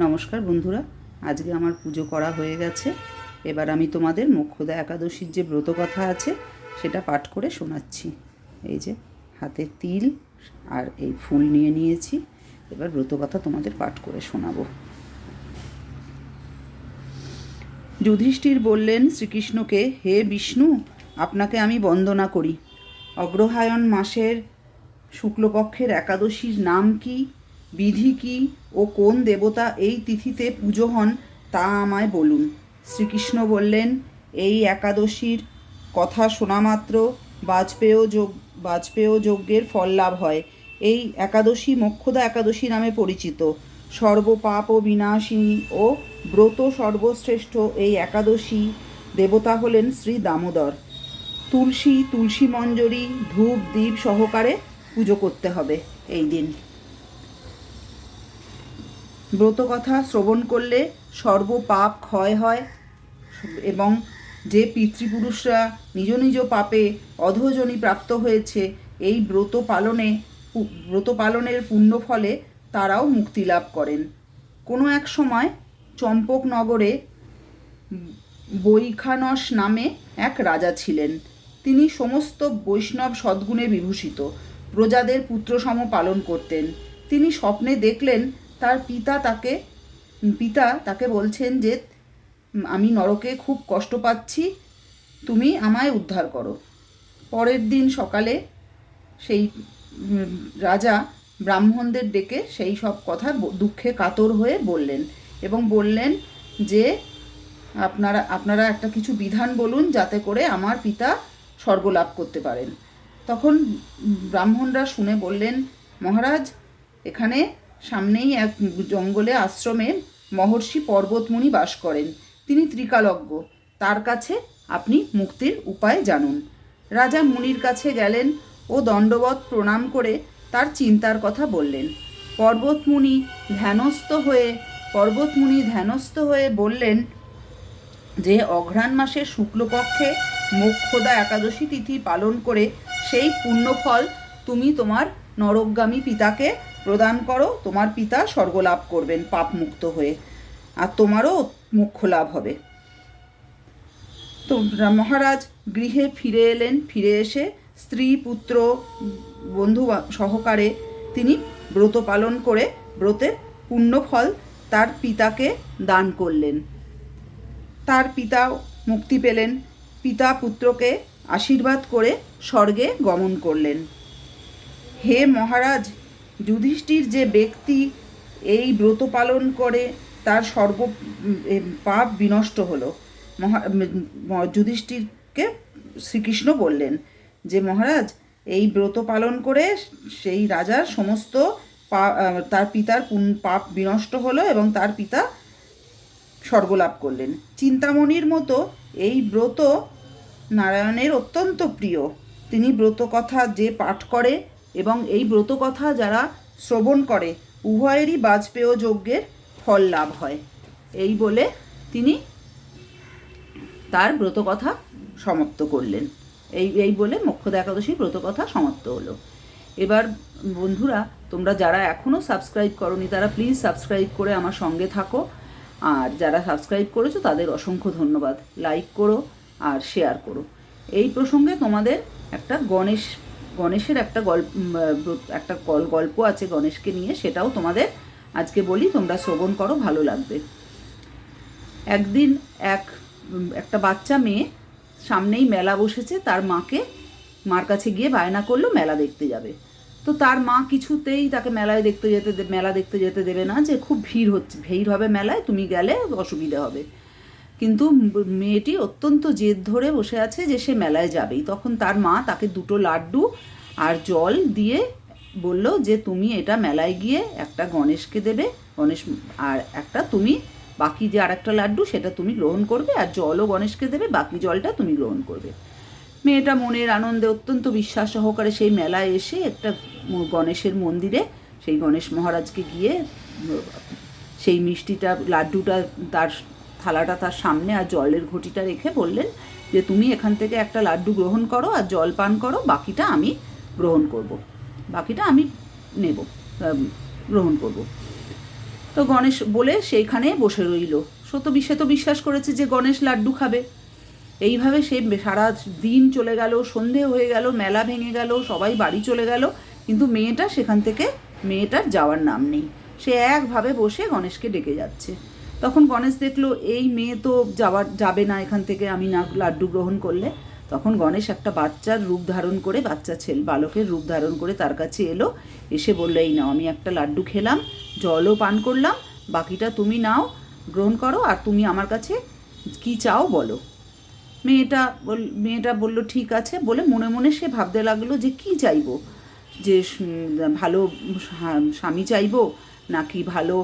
নমস্কার বন্ধুরা, আজকে আমার পুজো করা হয়ে গেছে। এবার আমি তোমাদের মোক্ষদা একাদশীর যে ব্রত কথা আছে, সেটা পাঠ করে শোনাচ্ছি। এই যে হাতে তিল আর এই ফুল নিয়ে নিয়েছি, এবার ব্রত কথা তোমাদের পাঠ করে শোনাবো। যুধিষ্ঠির বললেন, শ্রীকৃষ্ণকে, হে বিষ্ণু, আপনাকে আমি বন্দনা করি। অগ্রহায়ণ মাসের শুক্লপক্ষের একাদশীর নাম কি? বিধি কি ও কোন দেবতা এই তিথিতে পুজো হন তা আমায় বলুন। শ্রীকৃষ্ণ বললেন, এই একাদশীর কথা শোনা মাত্র, বাজপেয় যোগ বাজপেয় যজ্ঞের ফল লাভ হয়। এই একাদশী মোক্ষদা একাদশী নামে পরিচিত। সর্বপাপ ও বিনাশিনী ও ব্রত সর্বশ্রেষ্ঠ এই একাদশী দেবতা হলেন শ্রী দামোদর। তুলসী তুলসী মঞ্জরি, ধূপ দ্বীপ সহকারে পুজো করতে হবে। এই দিন ব্রত কথা শ্রবণ করলে সর্ব পাপ ক্ষয় হয় এবং যে পিতৃপুরুষরা নিজ নিজ পাপে অধোজনী প্রাপ্ত হয়েছে, এই ব্রত পালনে ব্রত পালনের পুণ্য ফলে তারাও মুক্তি লাভ করেন। কোনো এক সময় চম্পকনগরে বৈখানস নামে এক রাজা ছিলেন। তিনি সমস্ত বৈষ্ণব সদ্গুণে বিভূষিত। প্রজাদের পুত্রসম পালন করতেন। তিনি স্বপ্নে দেখলেন তার পিতা তাকে পিতা তাকে বলছেন যে, আমি নরকে খুব কষ্ট পাচ্ছি, তুমি আমায় উদ্ধার করো। পরের দিন সকালে সেই রাজা ব্রাহ্মণদের ডেকে সেই সব কথা দুঃখে কাতর হয়ে বললেন এবং বললেন যে, আপনারা আপনারা একটা কিছু বিধান বলুন যাতে করে আমার পিতা স্বর্গ লাভ করতে পারেন। তখন ব্রাহ্মণরা শুনে বললেন, মহারাজ, এখানে সামনেই এক জঙ্গলে আশ্রমে মহর্ষি পর্বতমুনি বাস করেন। তিনি ত্রিকালজ্ঞ। তার কাছে আপনি মুক্তির উপায় জানুন। রাজা মুনির কাছে গেলেন ও দণ্ডবত প্রণাম করে তার চিন্তার কথা বললেন। পর্বতমুনি ধ্যানস্থ হয়ে, পর্বতমুনি ধ্যানস্থ হয়ে বললেন, যে অঘ্রাণ মাসের শুক্লপক্ষে মোক্ষদা একাদশী তিথি পালন করে সেই পুণ্যফল তুমি তোমার নরকগামী পিতাকে প্রদান করো, তোমার পিতা স্বর্গলাভ করবেন পাপ মুক্ত হয়ে। আর তোমারও মুখ্য লাভ হবে। তো মহারাজ গৃহে ফিরে এলেন, ফিরে এসে স্ত্রী, পুত্র, বন্ধু সহকারে তিনি ব্রত পালন করে ব্রতের পুণ্যফল তার পিতাকে দান করলেন। তার পিতা মুক্তি পেলেন, পিতা পুত্রকে আশীর্বাদ করে স্বর্গে গমন করলেন। হে মহারাজ যুধিষ্ঠির যে ব্যক্তি এই ব্রত পালন করে, তার সর্ব পাপ বিনষ্ট হলো। মহা যুধিষ্ঠিরকে শ্রীকৃষ্ণ বললেন যে, মহারাজ, এই ব্রত পালন করে সেই রাজার সমস্ত পা- তার পিতার পাপ বিনষ্ট হলো এবং তার পিতা স্বর্গলাভ করলেন। চিন্তামণির মতো এই ব্রত নারায়ণের অত্যন্ত প্রিয়। তিনি ব্রত কথা যে পাঠ করে এবং এই ব্রত কথা যারা শ্রবণ করে, উভয়েরই বাজপেয় যজ্ঞের ফল লাভ হয়। এই বলে তিনি তার ব্রত কথা সমাপ্ত করলেন। এই এই বলে মোক্ষদা একাদশী ব্রত কথা সমাপ্ত হলো। এবার বন্ধুরা, তোমরা যারা এখনও সাবস্ক্রাইব করনি, তারা প্লিজ সাবস্ক্রাইব করে আমার সঙ্গে থাকো। আর যারা সাবস্ক্রাইব করেছ, তাদের অসংখ্য ধন্যবাদ। লাইক করো আর শেয়ার করো। এই প্রসঙ্গে তোমাদের একটা গণেশ গণেশের একটা গল্প একটা গল- গল্প আছে গণেশকে নিয়ে, সেটাও তোমাদের আজকে বলি, তোমরা শ্রবণ করো, ভালো লাগবে। একদিন এক একটা বাচ্চা মেয়ে সামনেই মেলা বসেছে, তার মাকে, মার কাছে গিয়ে বায়না করল, মেলা দেখতে যাবে। তো তার মা কিছুতেই তাকে মেলায় দেখতে যেতে মেলা দেখতে যেতে দেবে না, যে খুব ভিড় হচ্ছে, ভিড় হবে মেলায়, তুমি গেলে অসুবিধা হবে। কিন্তু মেয়েটি অত্যন্ত জেদ ধরে বসে আছে যে সে মেলায় যাবেই। তখন তার মা তাকে দুটো লাড্ডু আর জল দিয়ে বলল যে, তুমি এটা মেলায় গিয়ে একটা গণেশকে দেবে। গণেশ, আর একটা তুমি, বাকি যে আর একটা লাড্ডু, সেটা তুমি গ্রহণ করবে, আর জলও গণেশকে দেবে, বাকি জলটা তুমি গ্রহণ করবে। মেয়েটা মনের আনন্দে অত্যন্ত বিশ্বাস সহকারে সেই মেলায় এসে একটা গণেশের মন্দিরে সেই গণেশ মহারাজকে গিয়ে, সেই মিষ্টিটা, লাড্ডুটা তার থালাটা তার সামনে আর জলের ঘটিটা রেখে বললেন যে তুমি এখান থেকে একটা লাড্ডু গ্রহণ করো আর জল পান করো, বাকিটা আমি গ্রহণ করব। বাকিটা আমি নেব গ্রহণ করব। তো গণেশ বলে সেইখানে বসে রইল সে তো সে তো বিশ্বাস করেছে যে গণেশ লাড্ডু খাবে এইভাবে সে সারা দিন চলে গেল, সন্ধে হয়ে গেল, মেলা ভেঙে গেল, সবাই বাড়ি চলে গেল, কিন্তু মেয়েটা সেখান থেকে, মেয়েটার যাওয়ার নাম নেই সে একভাবে বসে গণেশকে ডেকে যাচ্ছে তখন গণেশ দেখল, এই মেয়ে তো যাওয়ার যাবে না এখান থেকে, আমি না লাড্ডু গ্রহণ করলে। তখন গণেশ একটা বাচ্চার রূপ ধারণ করে, বাচ্চা ছেলে, বালকের রূপ ধারণ করে তার কাছে এলো, এসে বলল, এই নাও, আমি একটা লাড্ডু খেলাম, জলও পান করলাম, বাকিটা তুমি নাও, গ্রহণ করো, আর তুমি আমার কাছে কি চাও বলো। মেয়েটা বল, মেয়েটা বলল, ঠিক আছে। বলে মনে মনে সে ভাবতে লাগল যে কি চাইব? যে ভালো স্বামী চাইব? নাকি ভালো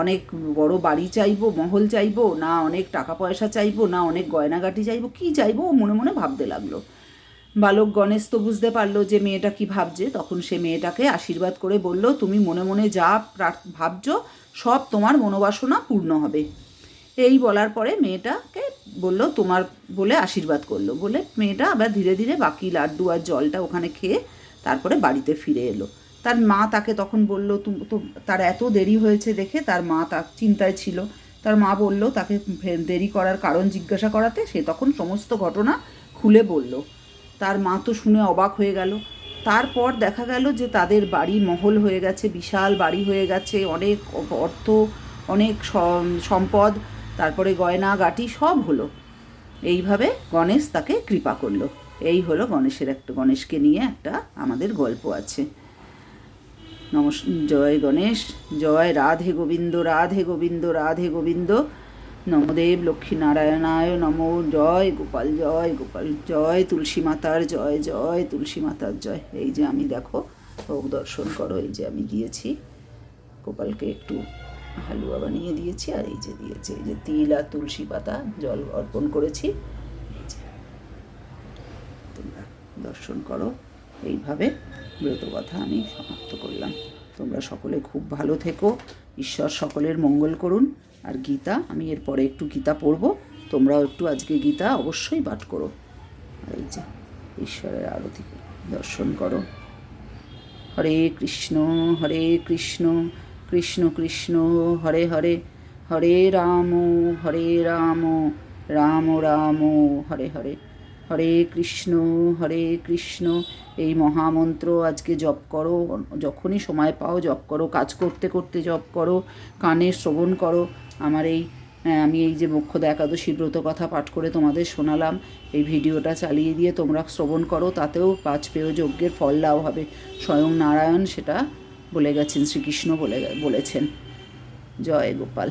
অনেক বড় বাড়ি চাইব, মহল চাইব, না অনেক টাকা পয়সা চাইব, না অনেক গয়নাগাটি চাইব, কি চাইব? ও মনে মনে ভাবতে লাগল। বালক গণেশ তো বুঝতে পারল যে মেয়েটা কি ভাবছে। তখন সে মেয়েটাকে আশীর্বাদ করে বলল, তুমি মনে মনে যা ভাবছ, সব তোমার মনোবাসনা পূর্ণ হবে। এই বলার পরে মেয়েটাকে বলল, তোমার বলে আশীর্বাদ করল। বলে মেয়েটা আবার ধীরে ধীরে বাকি লাড্ডু আর জলটা ওখানে খেয়ে তারপরে বাড়িতে ফিরে এলো। তার মা তাকে তখন বলল তো, তার এত দেরি হয়েছে দেখে তার মা তার চিন্তায় ছিল। তার মা বলল, তাকে দেরি করার কারণ জিজ্ঞাসা করাতে। সে তখন সমস্ত ঘটনা খুলে বলল। তার মা তো শুনে অবাক হয়ে গেল। তারপর দেখা গেল যে তাদের বাড়ি মহল হয়ে গেছে, বিশাল বাড়ি হয়ে গেছে, অনেক অর্থ, অনেক সম্পদ, তারপরে গয়না, গাটি সব হলো। এইভাবে গণেশ তাকে কৃপা করল। এই হলো গণেশের একটা, গণেশকে নিয়ে একটা আমাদের গল্প আছে। নমস, জয় গণেশ, জয় রাধে গোবিন্দ রাধে গোবিন্দ রাধে গোবিন্দ। নমদেব লক্ষ্মী নারায়ণায় নম, জয় গোপাল জয় গোপাল, জয় তুলসী মাতার জয় জয় তুলসী মাতার জয়। এই যে আমি দেখো ভোগ দর্শন করো, এই যে আমি দিয়েছি। গোপালকে একটু হালুয়া বানিয়ে দিয়েছি, আর এই যে দিয়েছি, এই যে তিল আর তুলসী পাতা, জল অর্পণ করেছি। যে তোমরা দর্শন করো, এইভাবে। ব্রতকথা আমি সমাপ্ত করলাম। তোমরা সকলে খুব ভালো থেকো। ঈশ্বর সকলের মঙ্গল করুন। আর গীতা, আমি এরপরে একটু গীতা পড়ব। তোমরাও একটু আজকে গীতা অবশ্যই পাঠ করো। আর এই যে ঈশ্বরের আরতি দর্শন করো। হরে কৃষ্ণ হরে কৃষ্ণ কৃষ্ণ কৃষ্ণ, হরে হরে হরে রাম হরে রাম রাম রাম, হরে হরে। হরে কৃষ্ণ হরে কৃষ্ণ। এই মহামন্ত্র আজকে জপ করো যখনই সময় পাও জপ করো কাজ করতে করতে জপ করো কানে শ্রবণ করো। আমার এই হ্যাঁ, আমি এই যে মোক্ষদা একাদশী ব্রত কথা পাঠ করে তোমাদের শোনালাম এই ভিডিওটা চালিয়ে দিয়ে তোমরা শ্রবণ করো তাতেও বাজপেয় যজ্ঞের ফল লাভ হবে। স্বয়ং নারায়ণ সেটা বলে গেছেন শ্রীকৃষ্ণ বলে বলেছেন। জয় গোপাল।